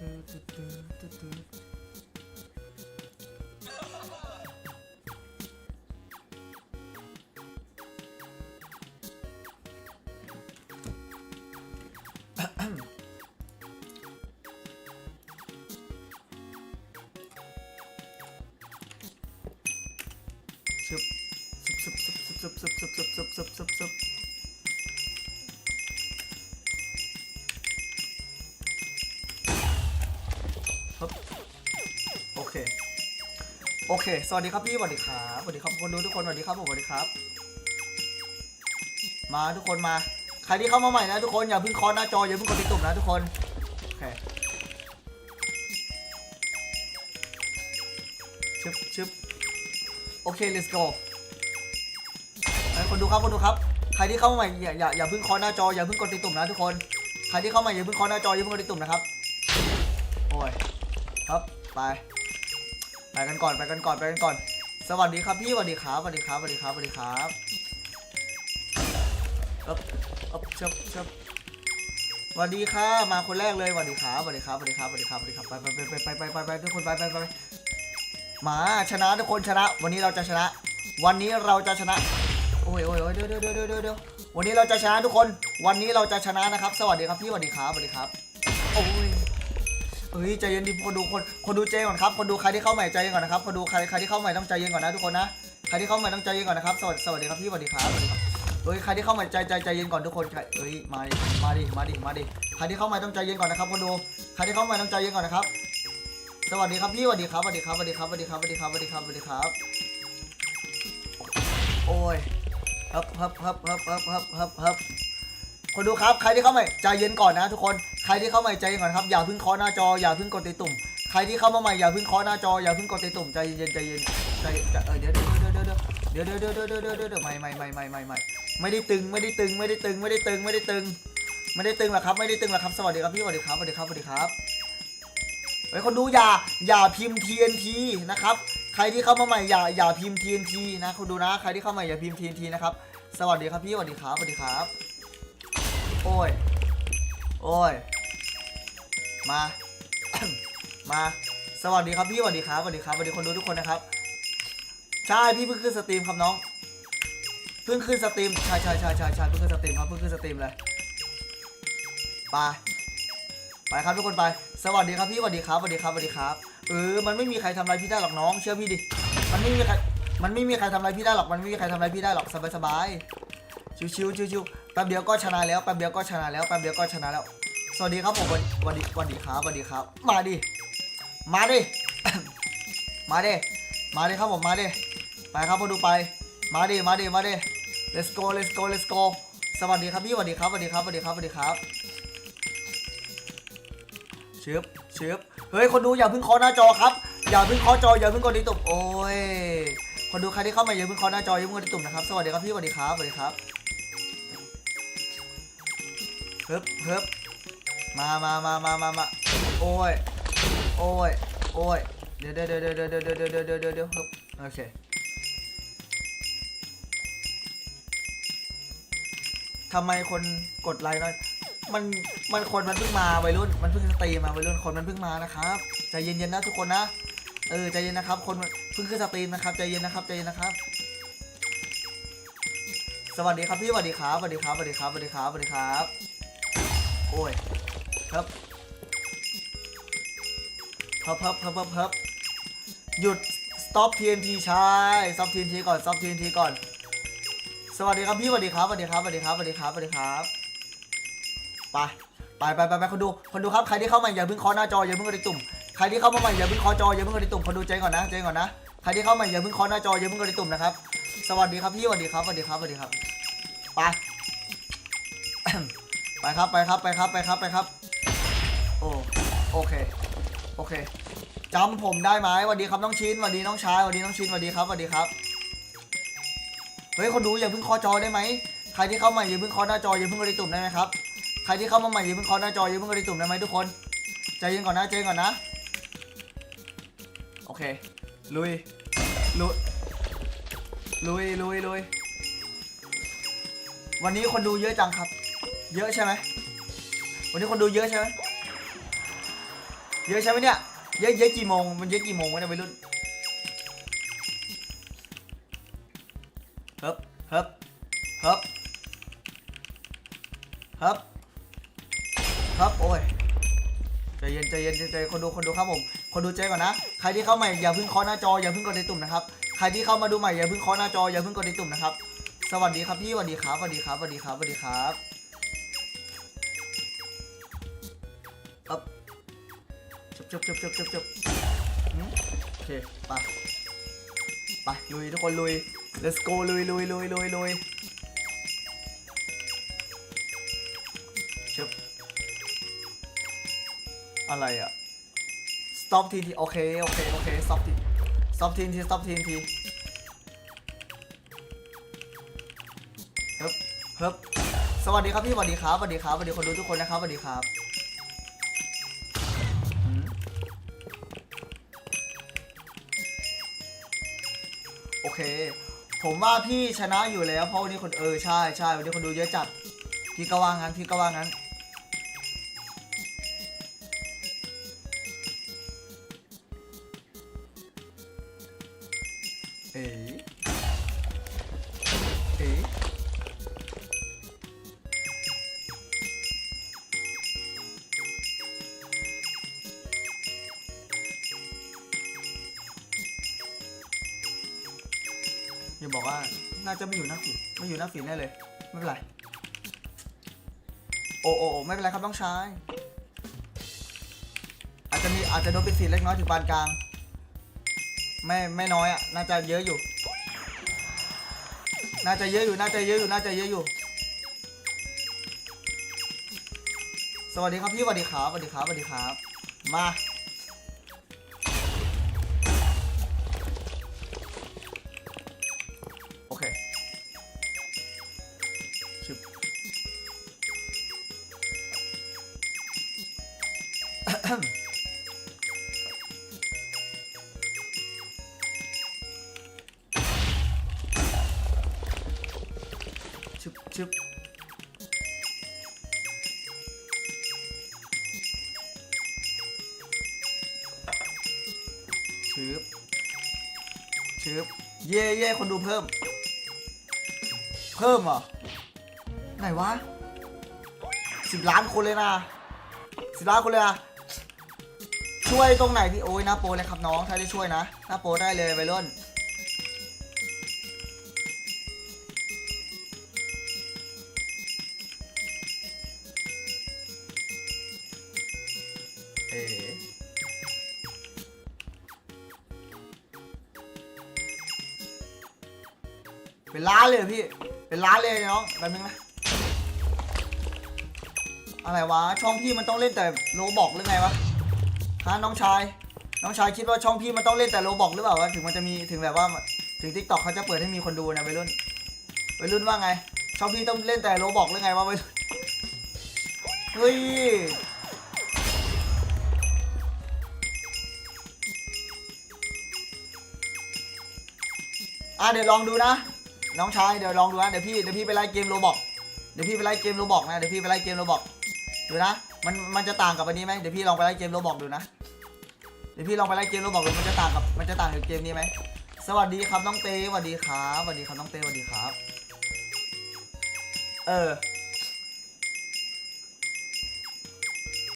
ซึบซึบซึบซึบซึบซึบ โอเค สวัสดีครับพี่สวัสดีครับสวัสดีครับคนดูทุกคนสวัสดีครับผมสวัสดีครับ มาทุกคนมา ใครที่เข้ามาใหม่นะทุกคนอย่าเพิ่งเคอหน้าจออย่าเพิ่งกดติดตุ่มนะทุกคน โอเคชึบชึบโอเค let's go คนดูครับคนดูครับ ใครที่เข้ามาใหม่อย่าอย่าอย่าเพิ่งเคอหน้าจออย่าเพิ่งกดติดตุ่มนะทุกคน ใครที่เข้ามาอย่าเพิ่งเคอหน้าจออย่าเพิ่งกดติดตุ่มนะครับ โอ้ย ครับ ไป ไปกันก่อนไปกันก่อนไปกันก่อน สวัสดีครับพี่สวัสดีครับสวัสดีครับสวัสดีครับสวัสดีครับอ๊บอ๊บชึบชึบสวัสดีค่ะมาคนแรกเลยสวัสดีครับสวัสดีครับสวัสดีครับสวัสดีครับสวัสดีครับไปไปไปไปไปไปไปทุกคนไปไปไปมาชนะทุกคนชนะ วันนี้เราจะชนะ วันนี้เราจะชนะโอ้ยโอ้ยโอ้ยเดี๋ยวเดี๋ยวเดี๋ยวเดี๋ยวเดี๋ยววันนี้เราจะชนะทุกคน วันนี้เราจะชนะนะครับ สวัสดีครับพี่สวัสดีครับสวัสดีครับ โอ้ย เฮ้ยใจเย็นดิคนดูคนคนดูเจก่อนครับคนดูใครที่เข้าใหม่ใจเย็นก่อนนะครับคนดูใครใครที่เข้าใหม่ต้องใจเย็นก่อนนะทุกคนนะใครที่เข้าใหม่ต้องใจเย็นก่อนนะครับสวัสดีสวัสดีครับพี่สวัสดีครับเฮ้ยใครที่เข้าใหม่ใจใจใจเย็นก่อนทุกคนเฮ้ยมาดิมาดิมาดิมาดิใครที่เข้าใหม่ต้องใจเย็นก่อนนะครับคนดูใครที่เข้าใหม่ต้องใจเย็นก่อนนะครับ สวัสดีครับพี่สวัสดีครับสวัสดีครับสวัสดีครับสวัสดีครับสวัสดีครับสวัสดีครับสวัสดีครับ โอ้ยฮับฮับฮับฮับฮับฮับฮับ คนดูครับ ใครที่เข้าใหม่ใจเย็นก่อนนะทุกคน ใครที่เข้าใหม่ใจเย็นก่อนครับ อย่าเพิ่งเคาะหน้าจอ อย่าเพิ่งกดติดตุ่ม ใครที่เข้ามาใหม่อย่าเพิ่งเคาะหน้าจอ อย่าเพิ่งกดติดตุ่มใจเย็นใจเย็นใจใจเออเดี๋ยวเดี๋ยวเดี๋ยวเดี๋ยวเดี๋ยวเดี๋ยวเดี๋ยวเดี๋ยวเดี๋ยวเดี๋ยวเดี๋ยวไม่ไม่ไม่ไม่ไม่ไม่ไม่ได้ตึงไม่ได้ตึงไม่ได้ตึงไม่ได้ตึงไม่ได้ตึงไม่ได้ตึงหรอกครับไม่ได้ตึงหรอกครับสวัสดีครับพี่สวัสดีครับสวัสดีครับสวัสดีครับเฮ้คนดูอย่าอย่าพิมพ์ TNT นะครับใครที่เข้ามาใหม่อย่าอย่าพิมพ์ TNT นะคุณดูนะ ใครที่เข้ามาใหม่อย่าพิมพ์ TNT นะครับสวัสดีครับพี่สวัสดีครับสวัสดีครับ โอ้ย โอ้ย มา มา สวัสดีครับพี่สวัสดีครับสวัสดีครับสวัสดีคนดูทุกคนนะครับ ใช่พี่เพิ่งขึ้นสตรีมครับน้อง เพิ่งขึ้นสตรีม ใช่ใช่ใช่ใช่ใช่เพิ่งขึ้นสตรีมครับ เพิ่งขึ้นสตรีมเลยไปไปครับทุกคนไป สวัสดีครับพี่สวัสดีครับสวัสดีครับสวัสดีครับ เออ มันไม่มีใครทำอะไรพี่ได้หรอกน้อง เชื่อพี่ดิ มันไม่มีใคร มันไม่มีใครทำอะไรพี่ได้หรอก มันไม่มีใครทำอะไรพี่ได้หรอกสบายสบายชิวชิวชิวชิวๆแป๊บเดียวก็ชนะแล้วแป๊บเดียวก็ชนะแล้วแป๊บเดียวก็ชนะแล้ว สวัสดีครับผมวันวันดีวันดีครับวันดีครับ มาดิ มาดิ มาดิ มาดิครับผมมาดิ ไปครับพอดูไป มาดิ มาดิ มาดิ let's go let's go let's go สวัสดีครับพี่สวัสดีครับสวัสดีครับสวัสดีครับสวัสดีครับเชือบเชือบเฮ้ยคนดูอย่าเพิ่งเคาะหน้าจอครับ อย่าเพิ่งเคาะจออย่าเพิ่งกดติดตุ่มโอ้ยคนดูใครที่เข้ามาอย่าเพิ่งเคาะหน้าจออย่าเพิ่งกดติดตุ่มนะครับ สวัสดีครับพี่สวัสดีครับสวัสดีครับ ฮิบฮิบมามามามามามาโอ้ย โอ้ย โอ้ย เดี๋ยวเดี๋ยวเดี๋ยวเดี๋ยวเดี๋ยวเดี๋ยวเดี๋ยวเดี๋ยวเดี๋ยวเดี๋ยวฮิบโอเคทำไมคนกดไลค์น้อย มัน มันคนมันเพิ่งมาวัยรุ่น มันเพิ่งสตรีมมาวัยรุ่น คนมันเพิ่งมานะครับ ใจเย็นๆนะทุกคนนะ เออใจเย็นนะครับ คนเพิ่งขึ้นสตรีมนะครับ ใจเย็นนะครับ ใจเย็นนะครับ สวัสดีครับพี่สวัสดีครับสวัสดีครับสวัสดีครับสวัสดีครับสวัสดีครับ โอ้ยครับครับครับครับครับครับหยุด stop TNT ใช่ stop TNT ก่อน stop TNT ก่อน สวัสดีครับพี่สวัสดีครับสวัสดีครับสวัสดีครับสวัสดีครับสวัสดีครับไปไปไปไปไปคนดูคนดูครับใครที่เข้ามาอย่าเพิ่งเคาะหน้าจออย่าเพิ่งกดติดตุ่มใครที่เข้ามาใหม่อย่าเพิ่งเคาะจออย่าเพิ่งกดติดตุ่มคนดูใจก่อนนะใจก่อนนะใครที่เข้ามาอย่าเพิ่งเคาะหน้าจออย่าเพิ่งกดติดตุ่มนะครับ สวัสดีครับพี่สวัสดีครับสวัสดีครับสวัสดีครับไป ไปครับไปครับไปครับไปครับไปครับ โอ้โอเคโอเคจำผมได้ไหมสวัสดีครับน้องชินสวัสดีน้องชายสวัสดีน้องชินสวัสดีครับสวัสดีครับเฮ้ยคนดูอย่าเพิ่งคอจอได้ไหมใครที่เข้าใหมาอย่าเพิ่งคอหน้าจออย่าเพิ่งกดติตุ่มได้ไหมครับใครที่เข้ามาใหม่อย่าเพิ่งคอหน้าจออย่าเพิ่งกดติตุ่มได้ไหมทุกคนใจเย็นก่อนนะใจเย็นก่อนนะโอเคลุยลุยลุยลุยลุยวันนี้คนดูเยอะจังครับ เยอะใช่ไหมวันนี้คนดูเยอะใช่ไหมเยอะใช่ไหมเนี่ย เยอะเยอะกี่โมง มันเยอะกี่โมงวะเนี่ยวัยรุ่นเฮ้บเฮ้บเฮ้บเฮ้บเฮ้บโอ้ยใจเย็นใจเย็นใจเย็นคนดูคนดูครับผม คนดูใจก่อนนะ ใครที่เข้าใหม่อย่าเพิ่งเคาะหน้าจออย่าเพิ่งกดในตุ่มนะครับ ใครที่เข้ามาดูใหม่อย่าเพิ่งเคาะหน้าจออย่าเพิ่งกดในตุ่มนะครับ สวัสดีครับพี่สวัสดีครับสวัสดีครับสวัสดีครับสวัสดีครับ อ๊บจบจบจบจบจบจบโอเคไปไปลุยทุกคนลุย let's go ลุยลุยลุยลุยลุยจบอะไรอะ stop ทีทีโอเคโอเคโอเค stop ที stop ทีที stop ทีทีเฮ้บเฮ้บสวัสดีครับพี่สวัสดีครับสวัสดีครับสวัสดีคนดูทุกคนนะครับสวัสดีครับ เค ผมว่าพี่ชนะอยู่แล้วเพราะวันนี้คนเออใช่ใช่วันนี้คนดูเยอะจัดพี่ก็ว่างั้นพี่ก็ว่างั้น อบอกว่าน่าจะไม่อยู่หน้าฝีไม่อยู่หน้าฝีแน่เลย ไม่เป็นไร โอ้โอ้โอ้ไม่เป็นไรครับน้องชายอาจจะมีอาจจะโดนปิดสีเล็กน้อยถึงปานกลาง ไม่ไม่น้อยอะน่าจะเยอะอยู่ น่าจะเยอะอยู่น่าจะเยอะอยู่น่าจะเยอะอยู่ สวัสดีครับพี่สวัสดีครับสวัสดีครับสวัสดีครับ มา บชึบชึบชึบเย่เย่คนดูเพิ่ม เพิ่มเหรอ ไหนวะสิบล้านคนเลยนะสิบล้านคนเลยนะช่วยตรงไหนพี่โอ้ยน้าโปรเลยครับน้อง ถ้าได้ช่วยนะหน้าโปรได้เลยไปรุ่น เป็นล้านเลยเหรอพี่ เป็นล้านเลยน้องแป๊บนึงนะ อะไรวะ ช่องพี่มันต้องเล่นแต่โลบอกหรือไงวะฮะน้องชาย น้องชายคิดว่าช่องพี่มันต้องเล่นแต่โลบอกหรือเปล่าวะ ถึงมันจะมี ถึงแบบว่า ถึงทิกตอกเขาจะเปิดให้มีคนดูนะวัยรุ่นวัยรุ่นว่าไง ช่องพี่ต้องเล่นแต่โลบอกหรือไงวะวัยรุ่นเฮ้ยอะเดี๋ยวลองดูนะ น้องชายเดี๋ยวลองดูนะเดี๋ยวพี่เดี๋ยวพี่ไปไล่เกมโรบอกเดี๋ยวพี่ไปไล่เกมโรบอกนะเดี๋ยวพี่ไปไล่เกมโรบอกดูนะมันมันจะต่างกับอันนี้ไหมเดี๋ยวพี่ลองไปไล่เกมโรบอกดูนะเดี๋ยวพี่ลองไปไล่เกมโรบอกดูมันจะต่างกับมันจะต่างกับเกมนี้ไหมสวัสดีครับน้องเต้สวัสดีครับสวัสดีครับน้องเต้สวัสดีครับ เออ